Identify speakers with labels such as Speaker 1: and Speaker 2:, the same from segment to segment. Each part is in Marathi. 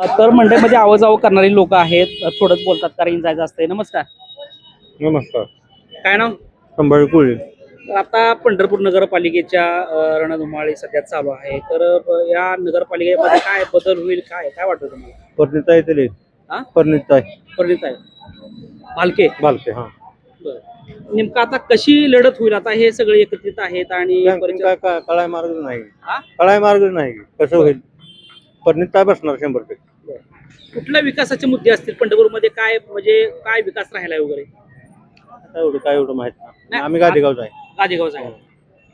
Speaker 1: तर मंडईमध्ये आवाजावं करणारी लोक आहेत थोडंच बोलतात कारण जायचं असतंय नमस्कार
Speaker 2: नमस्कार
Speaker 1: काय नाव
Speaker 2: संभाजी कोळी
Speaker 1: तर आता पंढरपूर नगरपालिकेच्या अ, रणधुमाळी सध्या चालू आहे तर अ, या नगरपालिकेमध्ये काय बदल होईल काय काय वाटतं तुम्हाला
Speaker 2: परिणित आहे तरी
Speaker 1: हा?
Speaker 2: आहे
Speaker 1: परिणित आहे भालके
Speaker 2: बालके हा
Speaker 1: बरं. नेमकं आता कशी लढत होईल आता हे सगळे एकत्रित आहेत आणि परिचय-
Speaker 2: काय काय कळाय मार्ग नाही
Speaker 1: हा?
Speaker 2: कळाय मार्ग नाही कसं होईल परिणित काय बसणार शंभर टक्के
Speaker 1: कुठल्या विकासाचे मुद्दे असतील? पंढरपूरमध्ये काय म्हणजे काय विकास राहिलाय वगैरे?
Speaker 2: एवढं काय एवढं माहीत नाही. आम्ही गादीगावचं आहे.
Speaker 1: साहेब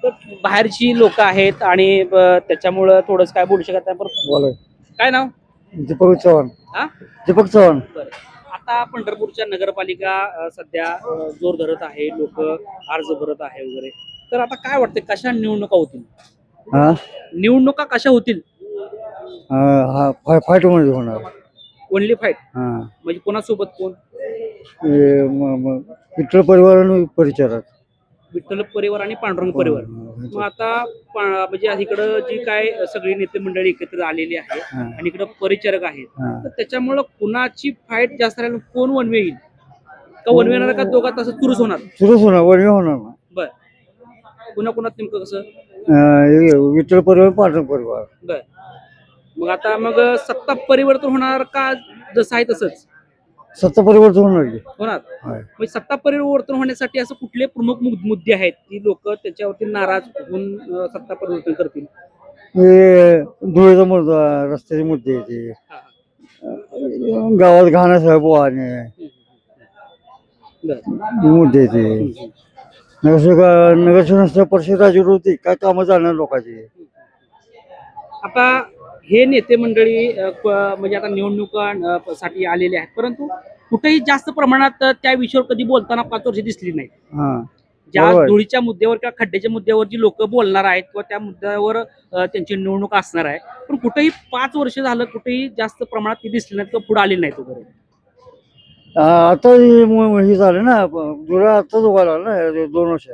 Speaker 1: तर बाहेरची लोक आहेत आणि ब- त्याच्यामुळं थोडंच काय बोलू शकत नाही पण काय नाव?
Speaker 2: दीपक चव्हाण.
Speaker 1: हा?
Speaker 2: दीपक चव्हाण.
Speaker 1: बरं. आता पंढरपूरच्या नगरपालिका अ, सध्या अ, जोर धरत आहे लोक अर्ज भरत आहे वगैरे. तर आता काय वाटतं कशा निवडणुका होतील?
Speaker 2: हा?
Speaker 1: निवडणुका कशा होतील?
Speaker 2: हा फाईटमध्ये होणार.
Speaker 1: ओनली फाईट
Speaker 2: हा.
Speaker 1: म्हणजे कोणासोबत कोण?
Speaker 2: मित्र परिवार आणि परिचारक.
Speaker 1: विठ्ठल परिवार आणि पांडुरंग परिवार. मग आता पा- म्हणजे इकडं जी काय सगळी नेते मंडळी एकत्र आलेली आहे
Speaker 2: हा.
Speaker 1: आणि इकडं परिचारक आहेत
Speaker 2: हा.
Speaker 1: तर त्याच्यामुळं कुणाची फाईट जास्त राहील कोण वनवे येईल? का वनवे येणार का दोघात तसं तुरुस होणार?
Speaker 2: सुरूच होणार वळवी होणार ना.
Speaker 1: बर. कुणा कुणात नेमकं कसं?
Speaker 2: अं, हे विठ्ठल परिवार पाटण परिवार.
Speaker 1: बर. मग आता मग सत्ता परिवर्तन होणार का जसं आहे तसंच?
Speaker 2: सत्ता परिवर्तन होणार की.
Speaker 1: होणार.
Speaker 2: होय.
Speaker 1: म्हणजे सत्ता परिवर्तन होण्यासाठी असं कुठले प्रमुख मुद- मुद्दे आहेत की लोक त्याच्यावरती नाराज होऊन अं, सत्ता परिवर्तन करतील?
Speaker 2: हे धुळेचा मुद्दा रस्त्याचे मुद्दे ते
Speaker 1: हा, हा.
Speaker 2: गावात घाणं साहेब वाहने
Speaker 1: बर.
Speaker 2: हे मुद्दे ते नगरसेवक नगरसेवक परिषद राज्यावर होती काय कामं चालणार लोकांची?
Speaker 1: आता हे नेते मंडळी म्हणजे आता निवडणुका अ, साठी आलेले आहेत. परंतु कुठेही जास्त प्रमाणात त्या विषयावर कधी बोलताना पाच वर्ष दिसली नाही
Speaker 2: हा.
Speaker 1: ज्या. धुळीच्या मुद्द्यावर किंवा खड्ड्याच्या मुद्द्यावर जी लोक बोलणार आहेत किंवा त्या मुद्द्यावर त्यांची निवडणूक असणार आहे. पण कुठेही पाच वर्ष झालं कुठेही जास्त प्रमाणात ती दिसली नाही किंवा पुढे आली नाहीत वगैरे.
Speaker 2: आता हे झालं ना आताच उभारला ना दोन वर्ष.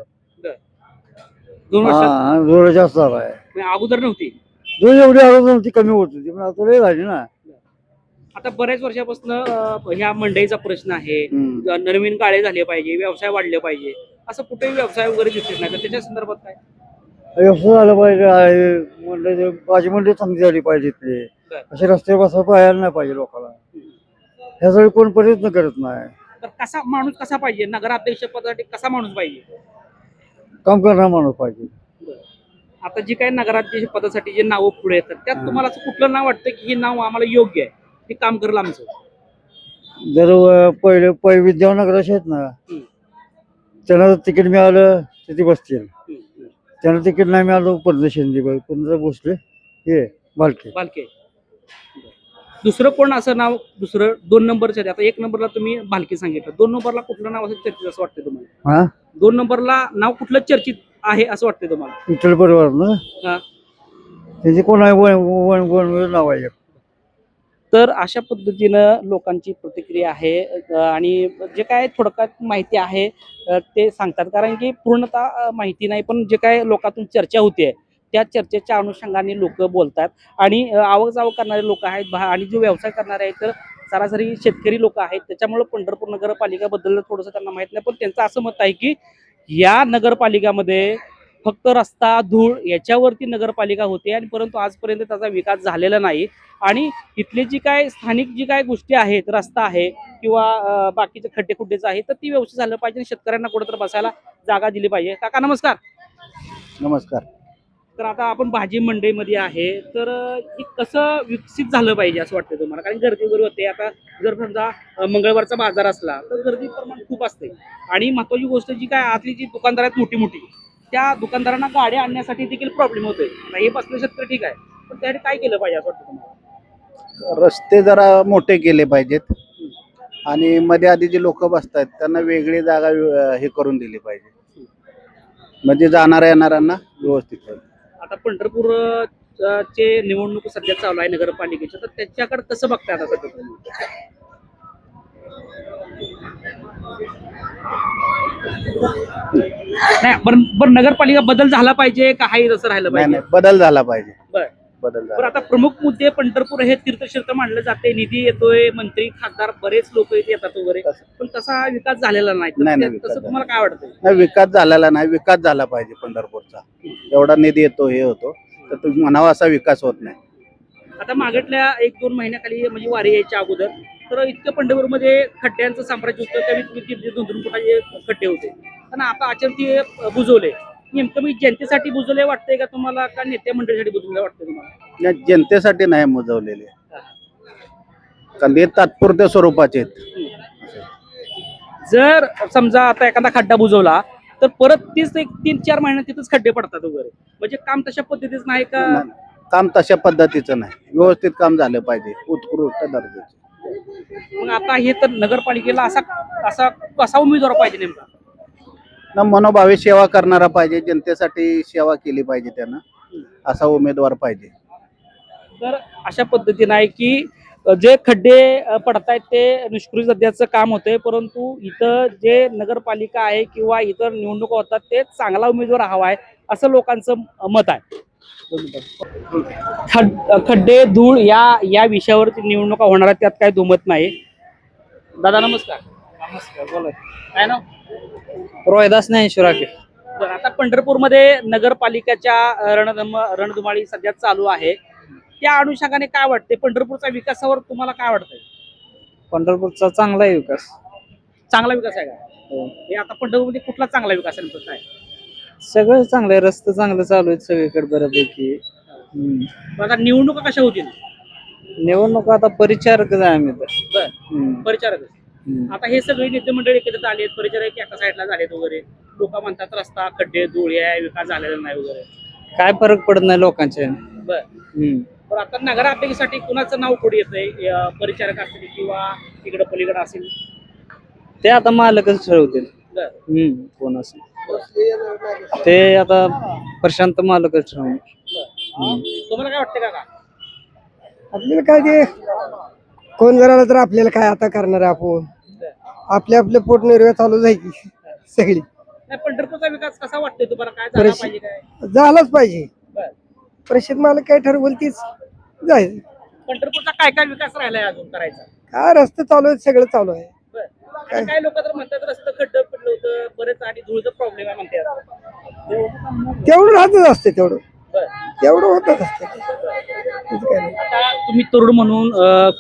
Speaker 1: दोन
Speaker 2: धुळा जास्त झालाय
Speaker 1: म्हणजे अगोदर नव्हती?
Speaker 2: धुळे एवढी आरोग्य नव्हती कमी होत होती पण आता लय झाली ना.
Speaker 1: आता बऱ्याच वर्षापासून ह्या मंडईचा प्रश्न आहे.
Speaker 2: हम्म.
Speaker 1: नवीन गाळे झाले पाहिजे व्यवसाय वाढले पाहिजे. असं कुठेही व्यवसाय वगैरे दिसत नाही. तर त्याच्या संदर्भात काय?
Speaker 2: व्यवस्था झालं पाहिजे आहे. मंडळी भाजी मंडळी चांगली झाली पाहिजे ते
Speaker 1: बर.
Speaker 2: असे रस्ते बसा पाहायला नाही पाहिजे लोकांना. ह्यासाठी कोण प्रयत्न करत नाही.
Speaker 1: तर कसा माणूस कसा पाहिजे? नगराध्यक्ष पदासाठी कसा माणूस पाहिजे?
Speaker 2: काम करणारा माणूस पाहिजे.
Speaker 1: आता जी काही नगराध्यक्ष पदासाठी जे नावं पुढे येतात त्यात
Speaker 2: हा.
Speaker 1: तुम्हाला असं कुठलं नाव वाटतं की हे नाव आम्हाला योग्य आहे? ते काम करेल आमचं
Speaker 2: जर अं, पहिले पै विद्यानगराचे आहेत ना. त्यांना जर तिकीट मिळालं तर ते बसतील. त्यांना तिकीट नाही मिळालं पंधरा शिंदे पंधरा भोसले हे बालके.
Speaker 1: भालके दुसरं कोण असं नाव दुसरं दोन नंबरच्या आता एक नंबरला तुम्ही भालके सांगितलं. दोन नंबरला कुठलं नाव असं चर्चित असं वाटतं तुम्हाला?
Speaker 2: हा?
Speaker 1: दोन नंबरला नाव कुठलं चर्चित आहे असं वाटतं तुम्हाला?
Speaker 2: विठ्ठल परिवार ना?
Speaker 1: हा.
Speaker 2: त्याचे कोण आहे वन वन वन नाव आहे. एक.
Speaker 1: तर अशा पद्धतीनं लोकांची प्रतिक्रिया आहे अ, आणि जे काय थोडक्यात माहिती आहे अ, ते सांगतात. कारण की पूर्णतः अ, माहिती नाही पण जे काय लोकांतून चर्चा होते त्या चर्चेच्या अनुषंगाने लोक बोलतात. आणि आवक जावक करणारे लोक आहेत भा- आणि जो व्यवसाय करणारे आहेत तर सरासरी शेतकरी लोक आहेत. त्याच्यामुळे पंढरपूर नगरपालिकाबद्दल थोडंसं त्यांना माहीत नाही पण त्यांचं असं मत आहे की या नगरपालिकामध्ये फक्त रस्ता धूळ याच्यावरती नगरपालिका होते आणि परंतु आजपर्यंत त्याचा विकास झालेला नाही. आणि इथली जी काय स्थानिक जी काय गोष्टी आहेत रस्ता आहे किंवा बाकीचे खड्डे खुड्डेचं आहे तर ती व्यवस्थित झालं पाहिजे आणि शेतकऱ्यांना कुठेतरी बसायला जागा दिली पाहिजे. काका नमस्कार.
Speaker 2: नमस्कार.
Speaker 1: तर आता आपण भाजी मंडईमध्ये आहे. तर हे कसं विकसित झालं पाहिजे असं वाटतं तुम्हाला? कारण गर्दी वगैरे होते. आता जर समजा मंगळवारचा बाजार असला तर गर्दी प्रमाण खूप असते. आणि महत्वाची गोष्ट जी काय आतली जी दुकानदार आहेत मोठी मोठी त्या दुकानदारांना गाड्या आणण्यासाठी देखील प्रॉब्लेम होतोय. हे बसले शेतकरी ठीक आहे. पण त्यासाठी काय केलं पाहिजे असं वाटतं तुम्हाला?
Speaker 3: रस्ते जरा मोठे केले पाहिजेत. आणि मध्ये आधी जे लोक बसतात त्यांना वेगळी जागा हे करून दिली पाहिजे. म्हणजे जाणाऱ्या येणाऱ्यांना व्यवस्थित
Speaker 1: आता पंढरपूर चे निवडणूक सध्या चालू आहे नगरपालिकेच्या तर त्याच्याकडे कसं बघताय आता सध्या तुम्ही? नाही बरं बरं नगरपालिका बदल झाला पाहिजे का हाही तसं राहिलं पाहिजे?
Speaker 3: बदल झाला पाहिजे.
Speaker 1: बर.
Speaker 3: बदल
Speaker 1: बरं आता प्रमुख मुद्दे पंढरपूर हे तीर्थक्षेत्र मानलं जाते. निधी येतोय मंत्री खासदार बरेच लोक इथे येतात वगैरे. पण तसा विकास झालेला नाही. तर
Speaker 3: नाही,
Speaker 1: ते-
Speaker 3: नाही, विकास
Speaker 1: तसं तुम्हाला काय वाटतं
Speaker 3: नाही विकास झालेला नाही. विकास झाला पाहिजे पंढरपूरचा. एवढा निधी येतो हे होतो. तर तुम्ही म्हणावा असा विकास होत नाही.
Speaker 1: आता मागटल्या एक दोन महिन्याखाली म्हणजे वारी यायच्या अगोदर तर इतकं पंढरपूरमध्ये खड्ड्यांचं साम्राज्य होतं त्यावेळी दोन दोन फुटाचे खड्डे होते. पण आता अचानक ते अं, बुजवले. नेमकं मी जनतेसाठी बुजवले वाटतंय का तुम्हाला का नेत्या मंडळीसाठी बुजवले वाटतंय तुम्हाला?
Speaker 3: या जनतेसाठी नाही मोजवलेले ते तात्पुरत्या स्वरूपाचे आहेत.
Speaker 1: जर समजा आता एखादा खड्डा बुजवला तर परत तीच एक तीन चार महिन्यात तिथंच खड्डे पडतात वगैरे. म्हणजे काम तशा पद्धतीच नाही का?
Speaker 3: काम तशा पद्धतीचं नाही. व्यवस्थित काम झालं पाहिजे उत्कृष्ट दर्जाचे.
Speaker 1: मग आता हे तर नगरपालिकेला असा असा कसा उमेदवार पाहिजे नेमका?
Speaker 3: ना मनोभावे सेवा करणारा पाहिजे जनतेसाठी सेवा केली पाहिजे त्यानं असा उमेदवार पाहिजे.
Speaker 1: तर अशा पद्धतीनं आहे की जे खड्डे पडतायत ते निष्कृत सध्याचं काम होतंय परंतु इथं जे नगरपालिका आहे किंवा इतर निवडणुका होतात ते चांगला उमेदवार हवा आहे असं लोकांचं मत आहे. खड खड्डे धूळ या या विषयावर निवडणुका होणार आहेत त्यात काही दुमत नाही. दादा नमस्कार.
Speaker 4: नमस्कार बोला.
Speaker 1: काय ना
Speaker 4: रोहिदास ज्ञानेश्वर आखे
Speaker 1: बरं आता पंढरपूरमध्ये नगरपालिकेच्या रणधम रणधुमाळी सध्या चालू आहे. त्या अनुषंगाने काय वाटते पंढरपूरच्या विकासावर तुम्हाला काय वाटतंय?
Speaker 4: पंढरपूरचा चांगला आहे विकास.
Speaker 1: चांगला विकास आहे का? हे. आता पंढरपूरमध्ये कुठला चांगला विकास आहे नेमकं काय?
Speaker 4: सगळं चांगलं आहे. रस्ते चांगले चालू आहेत सगळीकडे बऱ्यापैकी. हम्म.
Speaker 1: आता निवडणुका कशा होतील?
Speaker 4: निवडणूक आता परिचारकच आहे आम्ही तर.
Speaker 1: बर.
Speaker 4: हम्म.
Speaker 1: परिचारक. आता हे सगळे नेते मंडळी एकत्रित आले आहेत परिचारक एका साईडला झालेत वगैरे. लोक म्हणतात रस्ता खड्डे धुळे आहे विकास झालेला नाही वगैरे.
Speaker 4: काय फरक पडत नाही लोकांच्या
Speaker 1: बर.
Speaker 4: हम्म.
Speaker 1: पण आता नगराध्यक्षासाठी कुणाचं नाव पुढे येतंय? अ, परिचारक असतील किंवा इकडे पलीकडे असेल
Speaker 4: ते आता मालकच ठरवतील. हम्म. कोण असेल ते आता प्रशांत मालकच ठरवणार.
Speaker 1: तुम्हाला काय वाटतं का
Speaker 5: आपल्याला काय ते कोण जर आलं तर आपल्याला काय आता करणार आहे आपण? आपले आपले पोटनिर्वाह चालू जायची सगळी.
Speaker 1: नाही पंढरपूरचा विकास कसा वाटतोय तुम्हाला? काय झाला
Speaker 5: परिस-
Speaker 1: पाहिजे काय?
Speaker 5: झालंच पाहिजे.
Speaker 1: बर.
Speaker 5: परिषद मला काय ठरवल तीच जायचं
Speaker 1: पंढरपूरचा काय काय विकास राहिलाय अजून करायचा?
Speaker 5: काय रस्ते चालू आहेत सगळं चालू आहे.
Speaker 1: बर. काय? लोक तर म्हणतात रस्तं खड्डं पडलं होतं बरेच आणि धुळीचा प्रॉब्लेम आहे म्हणतात.
Speaker 5: तेवढं राहतच असते तेवढं.
Speaker 1: बर.
Speaker 5: तेवढं होतच असते.
Speaker 1: तुम्ही तरुण म्हणून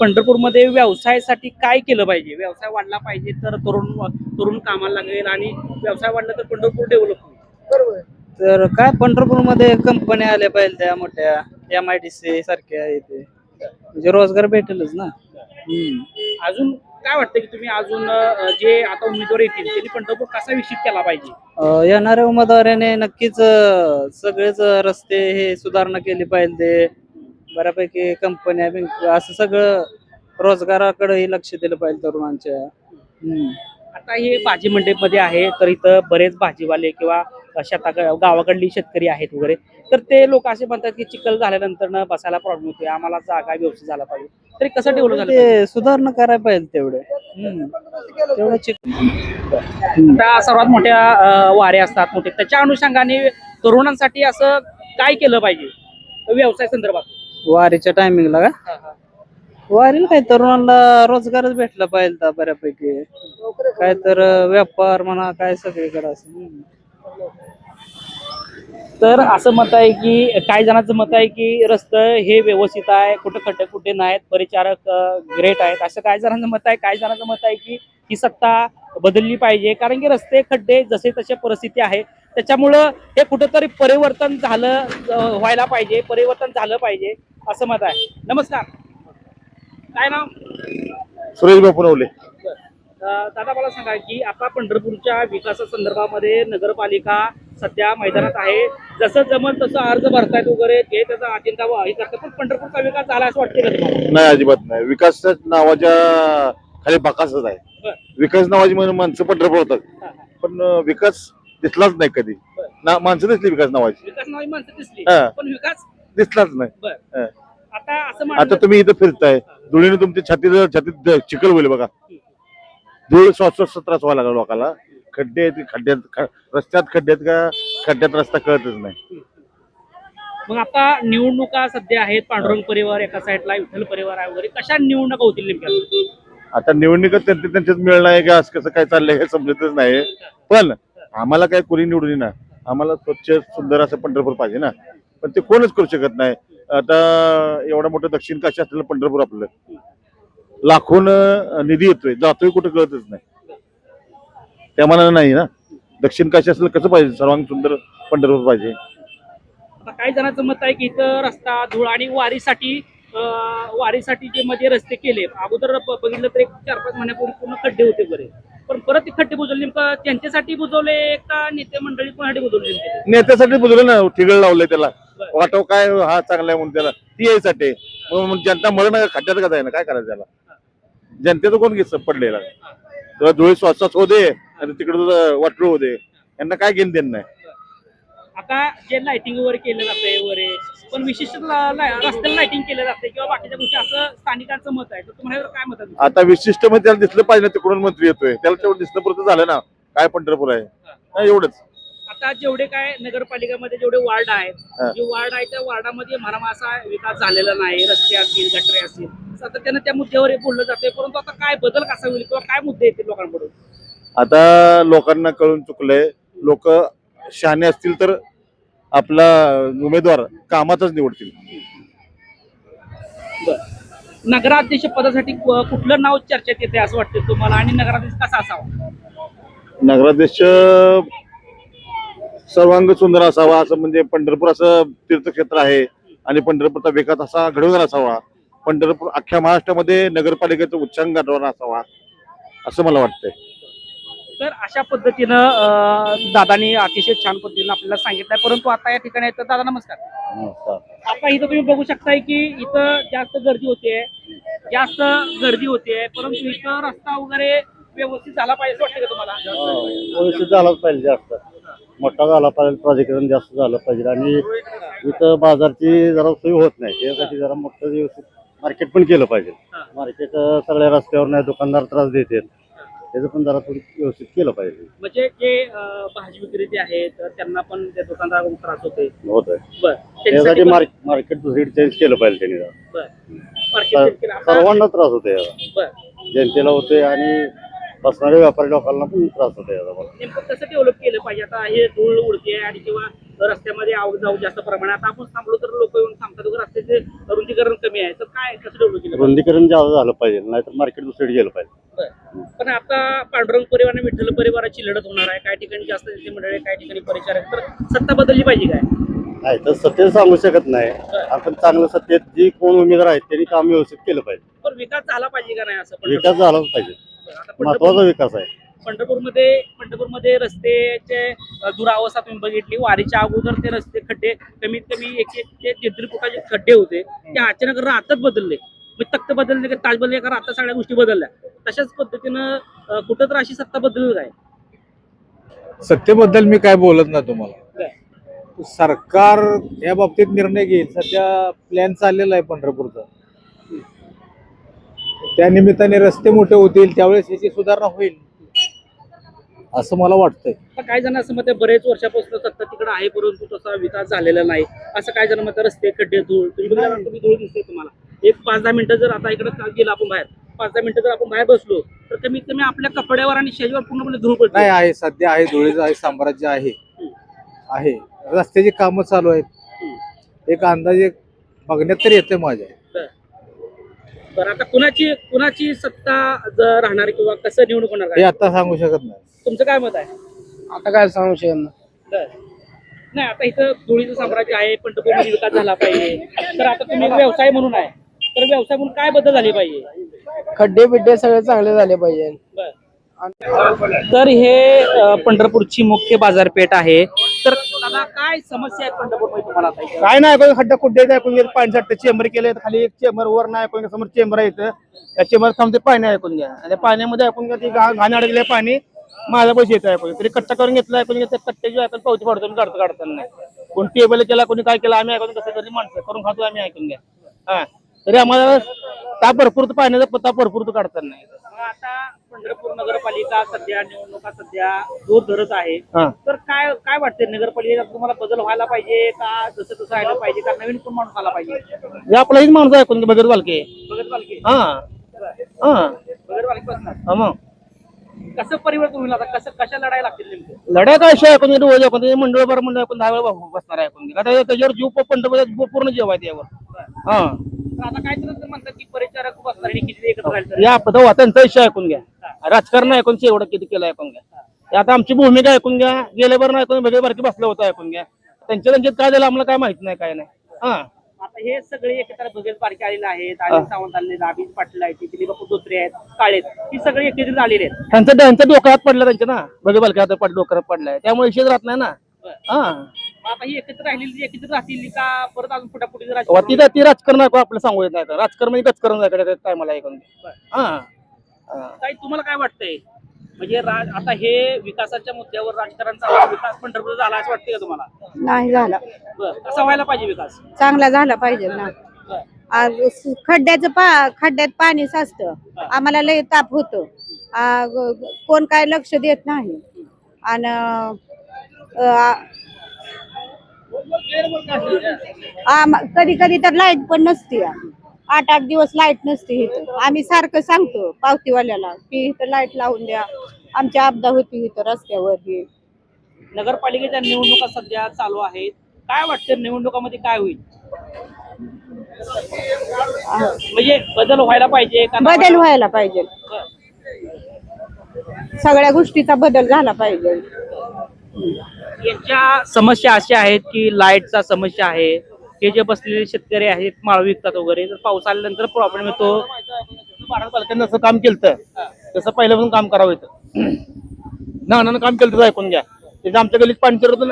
Speaker 1: पंढरपूरमध्ये व्यवसायासाठी काय केलं पाहिजे? व्यवसाय वाढला पाहिजे तर तरुण तरुण कामाला लागेल आणि व्यवसाय वाढला तर पंढरपूर डेव्हलप होईल.
Speaker 5: बरोबर.
Speaker 4: तर काय पंढरपूरमध्ये कंपन्या आल्या पाहिजे त्या मोठ्या एम आय डी सी सारख्या इथे? म्हणजे रोजगार भेटेलच ना? हम्म.
Speaker 1: अजून काय वाटतं की तुम्ही अजून अं, जे आता उमेदवार येतील त्यांनी पंढरपूर कसा विकसित केला पाहिजे?
Speaker 4: अं, येणाऱ्या उमेदवाराने नक्कीच अं, सगळेच अं, रस्ते हे सुधारणा केली पाहिजे. बऱ्यापैकी कंपन्या बिंक असं सगळं रोजगाराकडे लक्ष दिलं पाहिजे तरुणांच्या. हम्म.
Speaker 1: आता हे भाजी मंडईमध्ये आहे तर इथं बरेच भाजीवाले किंवा शेता गावाकडली शेतकरी आहेत वगैरे. तर ते लोक असे म्हणतात की चिखल झाल्यानंतर न बसायला प्रॉब्लेम होतोय आम्हाला जागा व्यवस्थित झाला पाहिजे. तरी कसं डेव्हलप झालं पाहिजे?
Speaker 4: ते सुधारणा करायला पाहिजे तेवढे. हम्म. तेवढं चिक-
Speaker 1: आता सर्वात मोठ्या अं, वाऱ्या असतात मोठे. त्याच्या अनुषंगाने तरुणांसाठी असं काय केलं पाहिजे? व्यवसाय संदर्भात.
Speaker 4: वारीच्या टायमिंगला का? वारीला काय तरुणांना रोजगारच भेटला पाहिजे आता बऱ्यापैकी. काय तर व्यापार म्हणा काय सगळीकडे असं.
Speaker 1: तर असं मत आहे की काही जणांचं मत आहे की रस्ते हे व्यवस्थित आहे कुठे खड्डे कुठे नाहीत परिचारक ग्रेट आहेत. असं काही जणांचं मत आहे काही जणांचं मत आहे की ही सत्ता बदलली पाहिजे. कारण की रस्ते खड्डे जसे तसे परिस्थिती आहे. त्याच्यामुळं हे कुठंतरी परिवर्तन झालं व्हायला पाहिजे परिवर्तन झालं पाहिजे असं मत आहे. नमस्कार. काय नाव?
Speaker 6: सुरेश बापुरवले
Speaker 1: अं, दादा मला सांगा की आता पंढरपूरच्या विकासासंदर्भामध्ये नगरपालिका सध्या मैदानात आहे. जसं जमल तसं अर्ज भरतायत वगैरे ते त्याचा अजेंडा हे करतात. पण पंढरपूरचा विकास झाला असं वाटते
Speaker 6: नाही अजिबात नाही. विकास नावाच्या खाली बाकासच आहे. विकास नावाची म्हणून माणसं पंढरपूर होतात. पण विकास दिसलाच नाही कधी. ना माणसं दिसली विकास नावाची.
Speaker 1: विकास नावाची माणसं दिसली.
Speaker 6: हा.
Speaker 1: पण विकास
Speaker 6: दिसलाच नाही.
Speaker 1: बर.
Speaker 6: हा.
Speaker 1: आता असं
Speaker 6: आता
Speaker 1: मानलं
Speaker 6: तुम्ही इथं फिरताय. धुळीने तुमची छातीत छातीत चिखल होईल बघा. धूळ श्वास श्वास त्रास व्हायला लागला लोकांना. खड्डे आहेत खड्ड्यात ख- रस्त्यात खड्ड्यात का खड्ड्यात रस्ता कळतच नाही.
Speaker 1: मग आता निवडणुका सध्या आहेत पांडुरंग परिवार एका साईडला विठ्ठल परिवार आहे वगैरे. कशा निवडणुका होतील नेमक्या?
Speaker 6: आता निवडणुका त्यांचे त्यांच्याच मिळणार आहे का? असं कसं काय चाललंय हे समजतच नाही. पण आम्हाला काय कोणी निवडून ना आम्हाला स्वच्छ सुंदर असं पंढरपूर पाहिजे ना? पण ते कोणच करू शकत नाही. आता एवढं मोठं दक्षिण काशी असलेलं पंढरपूर आपलं. लाखोन निधी येतोय. जातोय कुठं कळतच नाही. त्या मनानं नाही ना? दक्षिण काशी असलं कसं पाहिजे? सर्वांग सुंदर पंढरपूर पाहिजे.
Speaker 1: काही जणांचं मत आहे की इथं रस्ता धूळ आणि वारीसाठी वारीसाठी जे मध्ये रस्ते केले अगोदर बघितलं तर एक चार पाच महिन्यापूर्वी पूर्ण खड्डे होते बरे. पण परत ते खड्डे बुजवले नेमकं त्यांच्यासाठी बुजवले का नेते मंडळी कोणासाठी बुजवले नेमके
Speaker 6: नेत्यासाठी बुजवलं ना ठिगळ लावलंय त्याला. वाटव काय हा चांगला आहे म्हणून त्याला. ती यायसाठी. मग मग जनता मरण खड्ड्यात का जायना काय करायचं त्याला? जनतेचं कोण घेत पडलेला? तुला धुळे श्वासात हो दे आणि तिकडे तुझं वाटलं हो दे यांना काय घेणं देणं नाही.
Speaker 1: आता जे लाइटिंग वगैरे केलं जाते वगैरे पण विशिष्ट रस्त्याला लाइटिंग केलं जाते किंवा बाकीच्या गोष्टी असं स्थानिकांचं मत आहे. तर तुम्हाला काय मत आहे?
Speaker 6: आता विशिष्टमध्ये त्याला दिसलं पाहिजे ना तिकडून मंत्री येतोय. त्याला तेवढं दिसलं पुरतं झालं ना. काय पंढरपूर आहे? एवढंच.
Speaker 1: आता जेवढे काय नगरपालिकेमध्ये जेवढे वार्ड आहेत. जे वार्ड आहे त्या वार्डामध्ये असा विकास झालेला नाही रस्ते असतील गटरे असतील. सातत्यानं त्या मुद्द्यावर बोललं जाते परंतु आता काय बदल कसा होईल किंवा काय मुद्दे येतील लोकांकडून?
Speaker 6: आता लोकांना कळून चुकलंय. लोक शहाणे असतील तर आपला उमेदवार कामातच निवडतील.
Speaker 1: नगराध्यक्ष पदासाठी कुठलं नाव चर्चेत येते असं वाटतं तुम्हाला? आणि नगराध्यक्ष कसा असावा?
Speaker 6: नगराध्यक्ष सर्वांग सुंदर असावा असं म्हणजे पंढरपूर असं तीर्थक्षेत्र आहे आणि पंढरपूरचा विकास असा घडवणार असावा. पंढरपूर अख्ख्या महाराष्ट्रामध्ये नगरपालिकेचं उच्चांक गाठवणार असावा असं मला वाटतंय.
Speaker 1: तर अशा पद्धतीनं दादानी अतिशय छान पद्धतीनं आपल्याला सांगितलंय. परंतु आता या ठिकाणी तर दादा नमस्कार. आता इथं तुम्ही बघू शकताय की इथं जास्त गर्दी होते जास्त गर्दी होते परंतु इथं रस्ता वगैरे व्यवस्थित झाला पाहिजे वाटतं का तुम्हाला?
Speaker 7: व्यवस्थित झालाच पाहिजे जास्त. मोठा झाला पाहिजे प्राधिकरण जास्त झालं पाहिजे. आणि इथं बाजारची जरा सोय होत नाही. त्यासाठी जरा मोठं व्यवस्थित मार्केट पण केलं पाहिजे.
Speaker 1: हा.
Speaker 7: मार्केट सगळ्या रस्त्यावर नाही दुकानदार त्रास देतात त्याचं पण जरा थोडी व्यवस्थित केलं पाहिजे
Speaker 1: म्हणजे जे अं, भाजी विक्रेते आहेत त्यांना पण त्या दुकानदाराकडून त्रास होते
Speaker 7: होत आहे
Speaker 1: बर
Speaker 7: त्यासाठी
Speaker 1: पण-
Speaker 7: मार्क मार्केट दुसरीकडे चेंज केलं पाहिजे त्यांनी जरा.
Speaker 1: बर. मार्केट चेंज केलं. आता-
Speaker 7: सर्वांना त्रास होतोय याचा.
Speaker 1: बर.
Speaker 7: जनतेला होतोय आणि बसणाऱ्या व्यापारी लोकांना पण त्रास होतोय याचा मला.
Speaker 1: नेमकं कसं डेव्हलप केलं पाहिजे आता हे धूळ उडते आणि किंवा रस्त्यामध्ये आव जाऊ जास्त प्रमाणात आता आपण थांबलो तर लोक येऊन थांबतात. वगैरे रस्त्याचे रुंदीकरण कमी आहे. तर काय कसं डेव्हलप केलं?
Speaker 7: रुंदीकरण जास्त झालं पाहिजे नाहीतर मार्केट दुसरीकडे गेलं पाहिजे.
Speaker 1: पण आता पांडुरंग परिवार आणि विठ्ठल परिवाराची लढत होणार आहे. काही ठिकाणी जास्त नेते मंडळ आहे काही ठिकाणी परिचार आहे तर सत्ता बदलली पाहिजे काय?
Speaker 7: नाही तर सत्य सांगू शकत नाही. आपण चांगलं सत्तेत जी कोण उमेदवार आहेत त्यांनी काम व्यवस्थित केलं पाहिजे.
Speaker 1: पण विकास झाला पाहिजे का नाही असं?
Speaker 7: विकास झालाच पाहिजे.
Speaker 1: आता पंढरपूर-
Speaker 7: महत्त्वाचा विकास आहे.
Speaker 1: पंढरपूरमध्ये पंढरपूरमध्ये रस्त्याचे दुरावस्था तुम्ही बघितली. वारीच्या अगोदर ते रस्ते खड्डे कमीत कमी एक एक ते दीड दीड फुटाचे खड्डे होते. ते अचानक रातच बदलले. मग तख्त बदलले का ताज बदलले का रातात सगळ्या गोष्टी बदलल्या. तशाच पद्धतीनं कुठं तर अशी सत्ता बदलली काय?
Speaker 8: सत्तेबद्दल मी काय बोलत नाही तुम्हाला? सरकार या बाबतीत निर्णय घेईल. सध्या प्लॅन चाललेला आहे पंढरपूरचा. त्या निमित्ताने रस्ते मोठे होतील त्यावेळेस याची सुधारणा होईल. असं मला वाटतंय.
Speaker 1: आता काही जण असं म्हणते बरेच वर्षापासून सत्ता तिकडे आहे परंतु तसा विकास झालेला नाही. असं काही जण म्हणतात रस्ते खड्डे धूळ. तुम्ही बघितलं ना, तुम्ही धूळ दिसते तुम्हाला. एक पाच दहा मिनिटं जर आता इकडे गेलो आपण बाहेर? पाच दहा मिनिटं जर आपण बाहेर बसलो तर कमीत कमी आपल्या कपड्यावर आणि शेजीवर पूर्णपणे धूळ
Speaker 8: नाही
Speaker 1: पडते
Speaker 8: आहे. सध्या आहे धुळेचं आहे साम्राज्य आहे. आहे. रस्त्याची कामं चालू आहेत. एक अंदाजे बघण्यात तरी येते माझ्या.
Speaker 1: बरं आता कुणाची कुणाची सत्ता जर राहणार किंवा कसं निवडणूक होणार
Speaker 8: हे
Speaker 1: काय
Speaker 8: आता सांगू शकत नाही.
Speaker 1: तुमचं काय मत आहे?
Speaker 9: आता काय सांगू शकत नाही.
Speaker 1: बरं. नाही आता इथं धुळीचं साम्राज्य आहे पंढरपूरमध्ये विकास झाला पाहिजे. तर आता तुम्ही व्यवसाय म्हणून आहे. तर व्यवसाय म्हणून काय बदल झाले पाहिजे?
Speaker 9: खड्डे बिड्डे सगळे चांगले झाले पाहिजे.
Speaker 1: तर हे अ, पंढरपूरची मुख्य बाजारपेठ आहे. तर दादा काय समस्या आहेत पंढरपूरमध्ये तुम्हाला आता
Speaker 5: काय नाही ऐकून खड्डा कुठे ऐकून पाणी साठतं चेंबर केले खाली एक चेंबर वर नाही ऐकून समोर चेंबर आहे इथं त्या चेंबर थांबते पाणी ऐकून घ्या. आणि त्या पाण्यामध्ये ऐकून घ्या ती घा- घाण अडकले पाणी माझा पैसे येतं ऐकून तरी कट्टा करून घेतला ऐकून घ्या कट्ट्याची ऐकून पावती पाडतो मी काढतो काढताना नाही. कोण टेबल केला कोणी काय केलं आम्ही ऐकून कसं घरी माणसं करून खातो आम्ही ऐकून घ्या. हा. तरी आम्हाला ताप भरपूर पाण्याचा पत्ता भरपूर तर काढता नाही
Speaker 1: आता पंढरपूर नगरपालिका सध्या निवडणुका सध्या जोर धरत आहे.
Speaker 5: हा.
Speaker 1: तर काय काय वाटते नगरपालिकेत तुम्हाला बदल व्हायला पाहिजे का जसं तसं राहिलं पाहिजे का? नवीन कोण माणूस आला पाहिजे?
Speaker 5: हे आपला हीच माणूस आहे कोणी बगैर बालके
Speaker 1: भगत पालखे
Speaker 5: हा. हा.
Speaker 1: भगत पालखे बसणार.
Speaker 5: हा मग.
Speaker 1: कसं परिवर्तन होईल आता? कसं कशा लढाई लागतील नेमकं?
Speaker 5: लढ्या काय अशा ऐकून रोज ऐकून मंडळ बरं मंडळ ऐकून दहा वेळा बसणार आहे ऐकून आता त्याच्यावर जीव पंढरपूर पूर्ण जीव आहे त्यावर हा.
Speaker 1: आता काय तर म्हणतात की परिचारक बसणार आणि किती एकत्र राहील तर
Speaker 5: या पदा त्यांचा विषय ऐकून घ्या. राजकारण ऐकून एवढं किती केलं ऐकून घ्या. आता आमची भूमिका ऐकून घ्या. गेल्या बरं ऐकून वेगळे बारकी बसलं होतं ऐकून घ्या. त्यांच्या त्यांच्यात काय झालं आम्हाला काय माहीत नाही काय नाही. हा.
Speaker 1: आता हे सगळे एकत्र भगत पारखे आलेले आहेत. अनिल सावंत आलेले अभिज पाटील आहेत दिलीप बापू धोत्रे आहेत काळे आहेत. ही सगळे एकत्रित आलेले आहेत.
Speaker 5: त्यांचं त्यांचं डोक्यात पडलं त्यांच्या ना. हातात पड डोक्यात पडलाय. त्यामुळे विषय राहत नाही ना. हा.
Speaker 1: आता ही एकत्र राहिलेली एकत्रित राहतील का परत अजून फुटाफुटी
Speaker 5: ती ती राजकारण आपल्याला सांगू येत नाही का राजकारण म्हणजे गचकरण काय मला ऐकून हा. हा.
Speaker 1: तुम्हाला काय वाटतंय? म्हणजे रा- आता हे विकासाच्या मुद्द्यावर राजकारण चालू विकास पंढरपूर झाला असं वाटतंय का तुम्हाला?
Speaker 10: नाही झाला.
Speaker 1: बरं. कसा व्हायला पाहिजे विकास?
Speaker 10: चांगला झाला पाहिजे ना.
Speaker 1: बरं.
Speaker 10: स- खड्ड्याचं पा खड्ड्यात पाणी साचतं. आम्हाला लय ताप होतो. आ, ग- ग- कोण काय लक्ष देत नाही. आणि कधी कधी तर लाइट पण नसते आठ आठ दिवस लाइट नसते इथं. आम्ही सारखं सांगतो पावतीवाल्याला की इथं लाइट लावून द्या. आमची आपदा होती इथं रस्त्यावर ही
Speaker 1: नगरपालिकेच्या निवडणुका सध्या चालू आहेत. काय वाटतं निवडणुकामध्ये काय होईल? म्हणजे बदल व्हायला पाहिजे का
Speaker 10: बदल व्हायला पाहिजे. सगळ्या गोष्टीचा बदल झाला पाहिजे.
Speaker 1: यांच्या समस्या अशा आहेत की लाईटचा समस्या आहे हे जे बसलेले शेतकरी आहेत माळ विकतात वगैरे तर पाऊस आल्यानंतर प्रॉब्लेम येतो
Speaker 5: भारत असं काम केलं तसं पहिल्यापासून काम करावं येतं नानानं काम केलं तसं ऐकून घ्या त्याचं आमच्या गलीत पाणी शिरत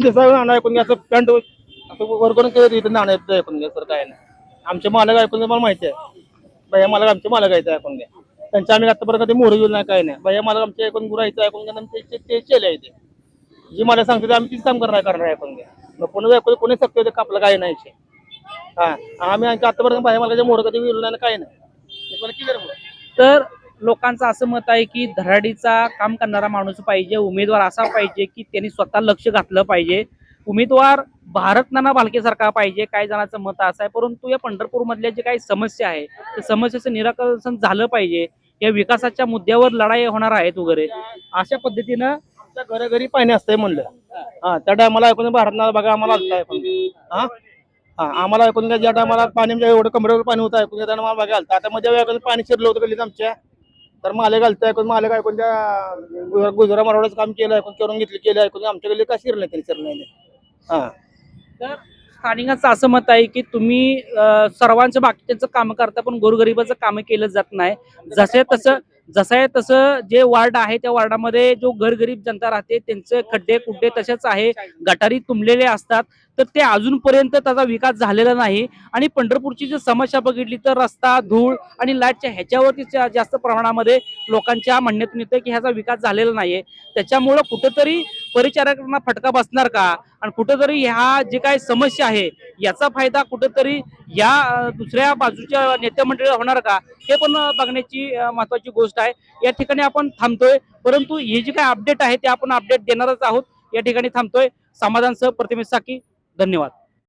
Speaker 5: तसं नाणं ऐकून घ्या असं पॅन्ट असं वर करून केलं इथं नाणं येतं ऐकून घ्या सर काय नाही आमचे मालक ऐकून घ्या मला माहिती आहे भैया मालक आमचे मालक आहेत ऐकून घ्या त्यांच्या आम्ही आतापर्यंत कधी मोहर गेलो नाही काय नाही भैया मालक आमचे ऐकून गुरायचं ऐकून घ्या ते- ते चेले आहे ते जी मला सांगते ते आम्ही तीच काम करणार करणार आहे घ्या मग पुन्हा कोणी सक्य होते आपलं काय नाही हा. आम्ही आणखी आतापर्यंत बाहेर मला मोहर कधी गेलो नाही काय नाही. ते पण clear बोला.
Speaker 1: तर लोकांचं असं मत आहे की धराडीचा काम करणारा माणूस पाहिजे उमेदवार असा पाहिजे की त्यांनी स्वतः लक्ष घातलं पाहिजे. उमेदवार भारत नाना भालकेसारखा पाहिजे काही जणांचं मत असं आहे. परंतु या पंढरपूर मधल्या जे काही समस्या आहे त्या समस्येचं निराकरण झालं पाहिजे. या विकासाच्या मुद्द्यावर लढाई होणार आहेत वगैरे. अशा पद्धतीनं
Speaker 5: आमच्या घरोघरी पाणी असतंय म्हणलं. हा त्या टायमाला ऐकून भारतनाला बघा आम्हाला आलता ऐकून हा? हा आम्हाला ऐकून घ्या ज्या टायमाला पाणी म्हणजे एवढं कमरेवर पाणी होतं ऐकून घ्या त्यांना मला बघा आलता. आता मध्ये ऐकून पाणी शिरलं होतं गल्लीत आमच्या. तर मालक घालतं ऐकून मालक ऐकून त्या गुजरा- गुजरा काम केलं ऐकून करून घेतलं केलं ऐकून आमच्या गल्ली का शिरलं त्यांनी शिरलं हा.
Speaker 1: तर स्थानिकांचं असं मत आहे की तुम्ही सर्वांचं बाकीच्यांचं काम करता पण गोरगरिबाचं काम केलं जात नाही. जसे तसं जसं आहे तसं जे वार्ड आहे त्या वार्डामध्ये जो गरगरीब जनता राहते त्यांचे खड्डे कुड्डे तसेच आहे. गटारी तुंबलेले असतात. तर ते अजूनपर्यंत त्याचा विकास झालेला नाही. आणि पंढरपूरची जर समस्या बघितली तर रस्ता धूळ आणि लाईटच्या ह्याच्यावरती जास्त प्रमाणामध्ये लोकांच्या म्हणण्यातून येतं की ह्याचा विकास झालेला नाहीये. त्याच्यामुळं कुठेतरी परिचारकांना फटका बसणार का? आणि कुठंतरी ह्या जे काही समस्या आहे याचा फायदा कुठंतरी या दुसऱ्या बाजूच्या नेत्या होणार का हे पण बघण्याची महत्वाची गोष्ट आहे. या ठिकाणी आपण थांबतोय परंतु हे जे काही अपडेट आहे ते आपण अपडेट देणारच आहोत. या ठिकाणी थांबतोय. समाधानसह प्रतिमेश साकी धन्यवाद.